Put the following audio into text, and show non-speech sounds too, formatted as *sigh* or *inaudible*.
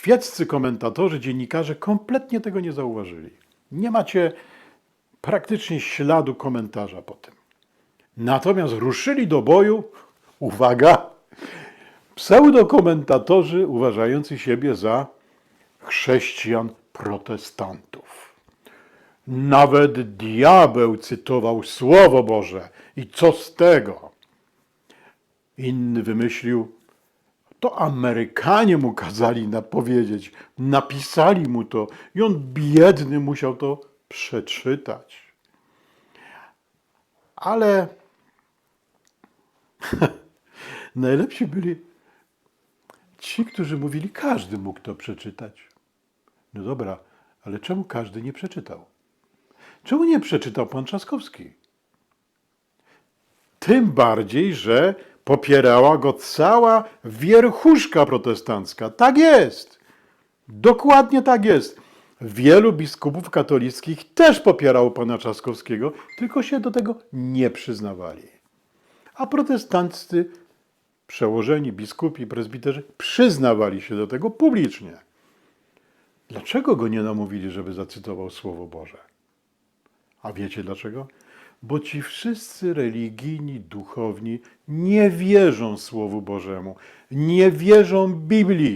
świeccy komentatorzy, dziennikarze kompletnie tego nie zauważyli. Nie macie praktycznie śladu komentarza po tym. Natomiast ruszyli do boju, uwaga, pseudokomentatorzy uważający siebie za chrześcijan protestantów. Nawet diabeł cytował Słowo Boże. I co z tego? Inny wymyślił, to Amerykanie mu kazali napowiedzieć, napisali mu to i on biedny musiał to przeczytać. Ale *laughs* najlepsi byli ci, którzy mówili, każdy mógł to przeczytać. No dobra, ale czemu każdy nie przeczytał? Czemu nie przeczytał pan Trzaskowski? Tym bardziej, że popierała go cała wierchuszka protestancka. Tak jest. Dokładnie tak jest. Wielu biskupów katolickich też popierało pana Trzaskowskiego, tylko się do tego nie przyznawali. A protestanccy, przełożeni biskupi, prezbiterzy przyznawali się do tego publicznie. Dlaczego go nie namówili, żeby zacytował Słowo Boże? A wiecie dlaczego? Bo ci wszyscy religijni, duchowni nie wierzą Słowu Bożemu, nie wierzą Biblii.